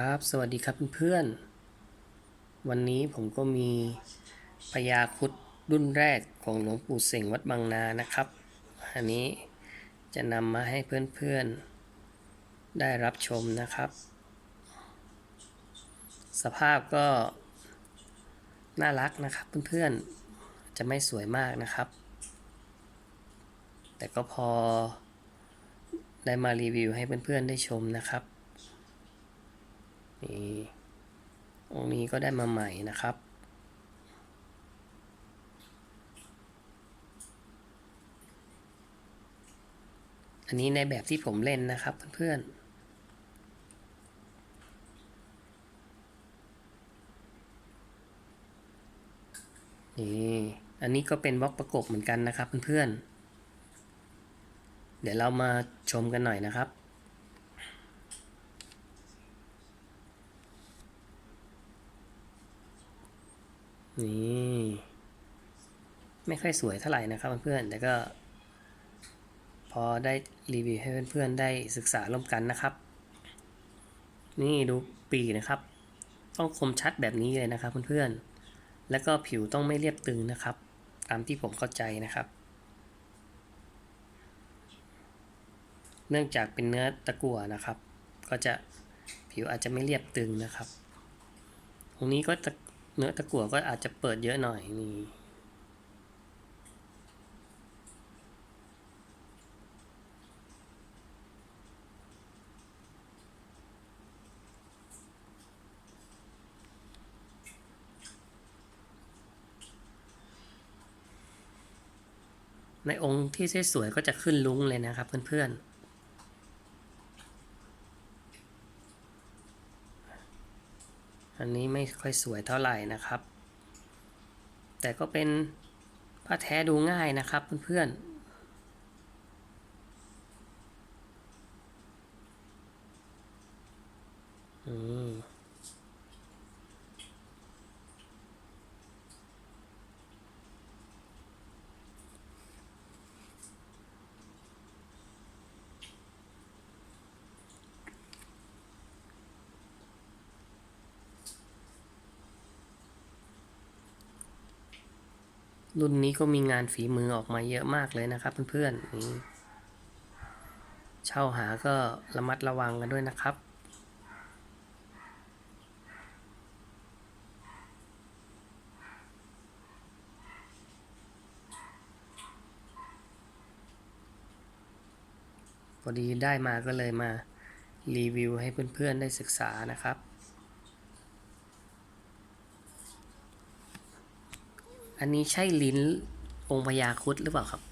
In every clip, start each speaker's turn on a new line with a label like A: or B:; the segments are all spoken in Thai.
A: ครับ สวัสดีครับเพื่อนๆ วันนี้ผมก็มีพญาครุดรุ่นแรกของหลวงปู่เสงวัดบางนานะครับ อันนี้จะนำมาให้เพื่อนๆ ได้รับชมนะครับ สภาพก็น่ารักนะครับเพื่อนๆ จะไม่สวยมากนะครับ แต่ก็พอได้มารีวิวให้เพื่อนๆ ได้ชมนะครับ นี่องค์นี้ก็ได้มาใหม่นะครับ อันนี้ในแบบที่ผมเล่นนะครับเพื่อนๆนี่อันนี้ก็เป็นบล็อกประกบเหมือนกันนะครับเพื่อนๆ เดี๋ยวเรามาชมกันหน่อยนะครับ นี่ไม่ค่อยสวยเท่าไหร่นะครับเพื่อนๆแต่ก็ พอได้รีวิวให้เพื่อนๆได้ศึกษาร่วมกันนะครับ นี่ดูปีนะครับ ต้องคมชัดแบบนี้เลยนะครับเพื่อนๆแล้วก็ผิวต้องไม่เรียบตึงนะครับ ตามที่ผมเข้าใจนะครับ เนื่องจากเป็นเนื้อตะกั่วนะครับ ก็จะผิวอาจจะไม่เรียบตึงนะครับ ตรงนี้ก็จะ เนื้อตะกั่วก็อาจจะเปิดเยอะหน่อยนี่ในองค์ที่สวยๆก็จะขึ้นลุ้งเลยนะครับเพื่อนๆ อันนี้ไม่ค่อยสวยเท่าไหร่นะครับ แต่ก็เป็นผ้าแท้ดูง่ายนะครับเพื่อนๆอืม รุ่นนี้ก็มีงานฝีมือออกมาเยอะมากเลยนะครับเพื่อนๆนี่เช่าหาก็ระมัดระวังกันด้วยนะครับ พอดีได้มาก็เลยมารีวิวให้เพื่อนๆได้ศึกษานะครับ อันนี้ใช่ลิ้นองค์พญาครุดหรือเปล่าครับ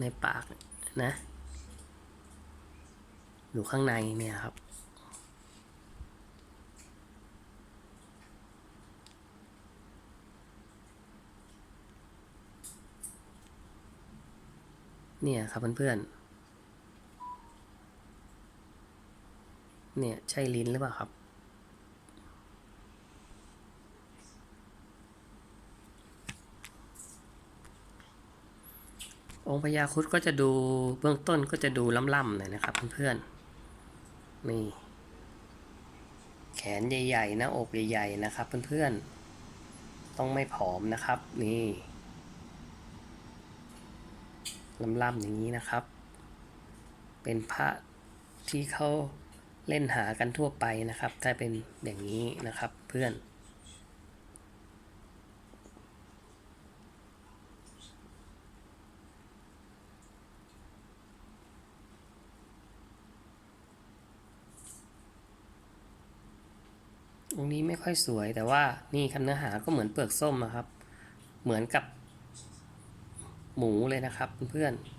A: ในปากนะอยู่ข้างในเนี่ยครับ เนี่ยครับเพื่อนๆเนี่ยใช่ลิ้นหรือเปล่าครับ องค์พญาครุดก็จะดูเบื้องต้นก็จะดูล่ำๆหน่อยนะครับเพื่อนๆนี่แขนใหญ่ๆหน้าอกใหญ่ๆนะครับเพื่อนๆต้องไม่ผอมนะครับนี่ล่ำๆอย่างนี้นะครับ เป็นพระที่เขาเล่นหากันทั่วไปนะครับ ถ้าเป็นอย่างนี้นะครับเพื่อน องนี้ไม่ค่อยสวยแต่ว่านี่ครับเนื้อหาก็เหมือนเปลือกส้มอะครับ เหมือนกับหมูเลยนะครับเพื่อนๆ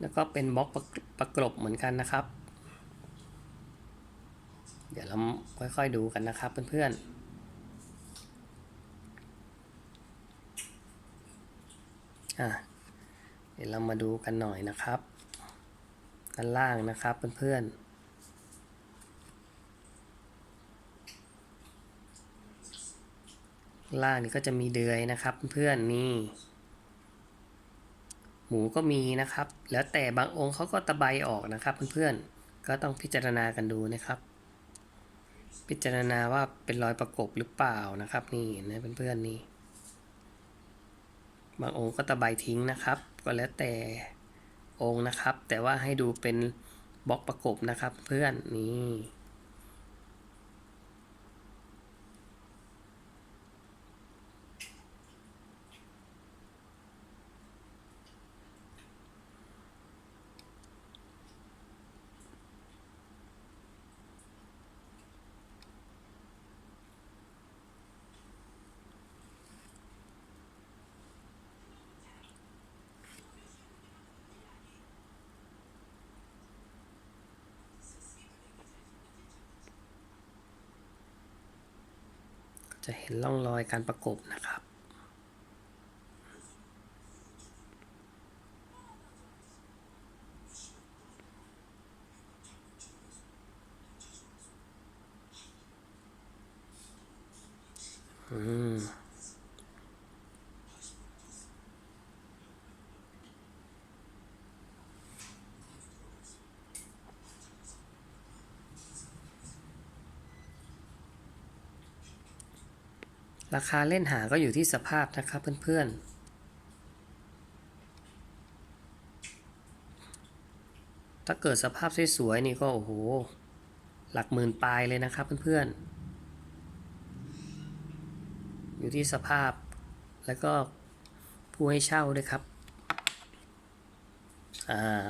A: แล้วก็เป็นบล็อกประประกบเหมือนกันนะครับ เดี๋ยวเราค่อยๆดูกันนะครับเพื่อนๆเดี๋ยวเรามาดูกันหน่อยนะครับ ด้านล่างนะครับเพื่อนๆ ล่างนี่ก็จะมีเดือยนะครับ เพื่อนนี่หมูก็มีนะครับ แล้วแต่บางองค์เขาก็ตะไบออกนะครับเพื่อนๆก็ต้องพิจารณากันดูนะครับ พิจารณาว่าเป็นรอยประกบหรือเปล่านะครับ นี่นะเพื่อนๆนี่บางองค์ก็ตะไบทิ้งนะครับ ก็แล้วแต่องค์นะครับ แต่ว่าให้ดูเป็นบล็อกประกบนะครับ เพื่อนนี่ จะเห็นร่องรอยการประกบนะครับอืม ราคาเล่นหาก็อยู่ที่สภาพนะครับเพื่อนๆ ถ้าเกิดสภาพสวยๆนี่ก็โอ้โห หลักหมื่นปลายเลยนะครับเพื่อนๆ อยู่ที่สภาพแล้วก็ผู้ให้เช่าด้วยครับ อ่า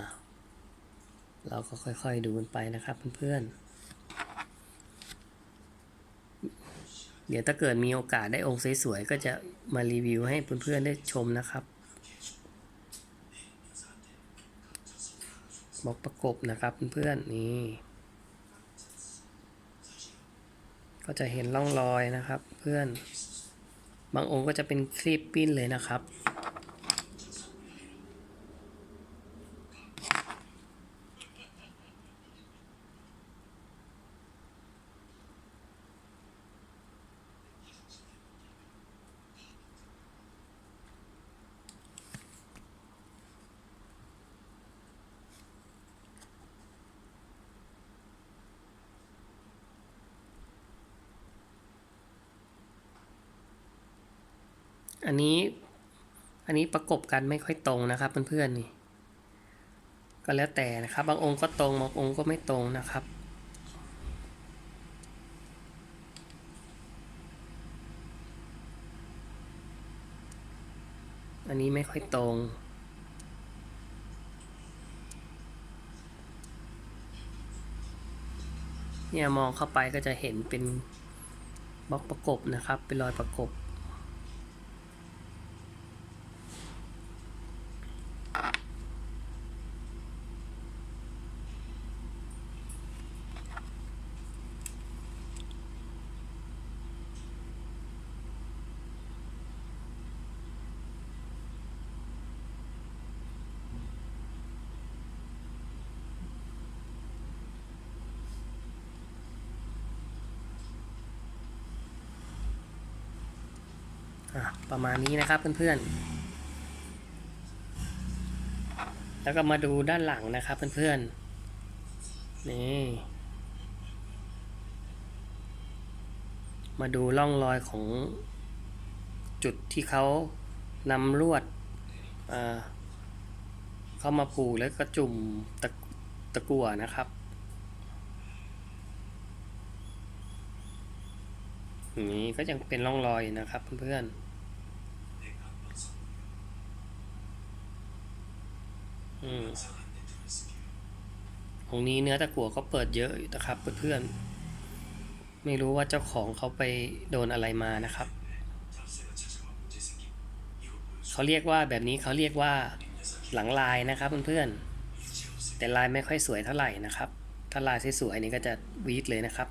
A: เราก็ค่อยๆดูกันไปนะครับเพื่อนๆ เดี๋ยวถ้าเกิดมีโอกาสได้องค์สวยๆก็จะมารีวิวให้เพื่อนๆได้ชมนะครับบอกประกบนะครับเพื่อนๆนี่ ก็จะเห็นร่องรอยนะครับ เพื่อน บางองค์ก็จะเป็นคลิปปิ้นเลยนะครับ อันนี้ อันนี้ประกบกันไม่ค่อยตรงนะครับเพื่อนๆนี่ ก็แล้วแต่นะครับ บางองค์ก็ตรงบางองค์ก็ไม่ตรงนะครับอันนี้ไม่ค่อยตรง เนี่ยมองเข้าไปก็จะเห็นเป็นบล็อกประกบนะครับ เป็นรอยประกบ ประมาณนี้นะครับเพื่อนๆ แล้วก็มาดูด้านหลังนะครับเพื่อนๆ นี่ มาดูร่องรอยของจุดที่เขานำลวดเข้ามาผูกแล้วก็จุ่มตะตะกั่วนะครับ อย่าง นี้ก็ยังเป็นร่องรอยนะครับเพื่อนๆอืมองนี้เนื้อตะกั่วก็เปิดเยอะอยู่นะครับเพื่อนๆไม่รู้ว่าเจ้าของเขาไปโดนอะไรมานะครับเขาเรียกว่าแบบนี้เขาเรียกว่าหลังลายนะครับเพื่อนๆแต่ลายไม่ค่อยสวยเท่าไหร่นะครับ ถ้าลายสวยๆนี่ก็จะวีดเลยนะครับ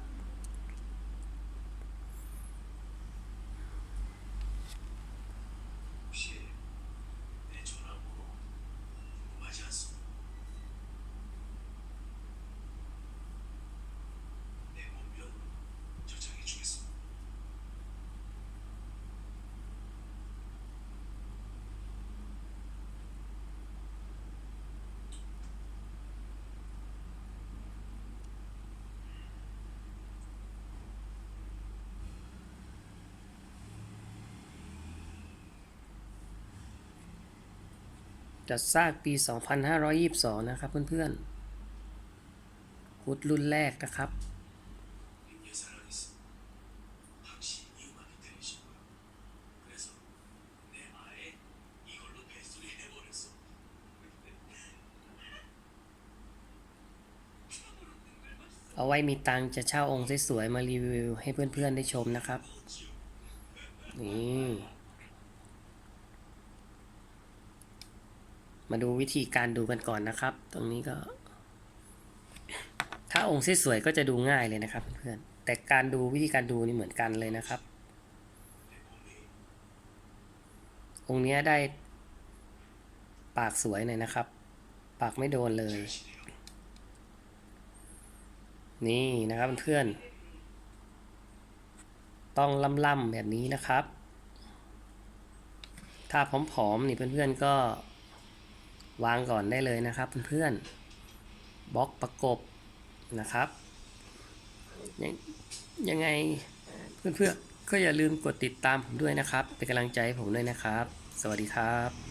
A: จัดสร้างปี 2522 นะครับเพื่อนๆคุดรุ่นแรกนะครับเอาไว้มีตังจะเช่าองค์สวยๆมารีวิวให้เพื่อนๆได้ชมนะครับ นี่ มาดูวิธีการดูกันก่อนนะครับ ตรงนี้ก็ ถ้าองค์สวยๆก็จะดูง่ายเลยนะครับเพื่อนแต่การดูวิธีการดูนี่เหมือนกันเลยนะครับ องค์นี้ได้ ปากสวยหน่อยนะครับ ปากไม่โดนเลย นี่นะครับเพื่อน ต้องล่ำๆแบบนี้นะครับ ถ้าผอมๆนี่เพื่อนๆก็ วางก่อนได้เลยนะครับเพื่อนๆบล็อกประกบนะครับยังยังไงเพื่อนๆก็อย่าลืมกดติดตามผมด้วยนะครับ เป็นกำลังใจให้ผมด้วยนะครับ สวัสดีครับ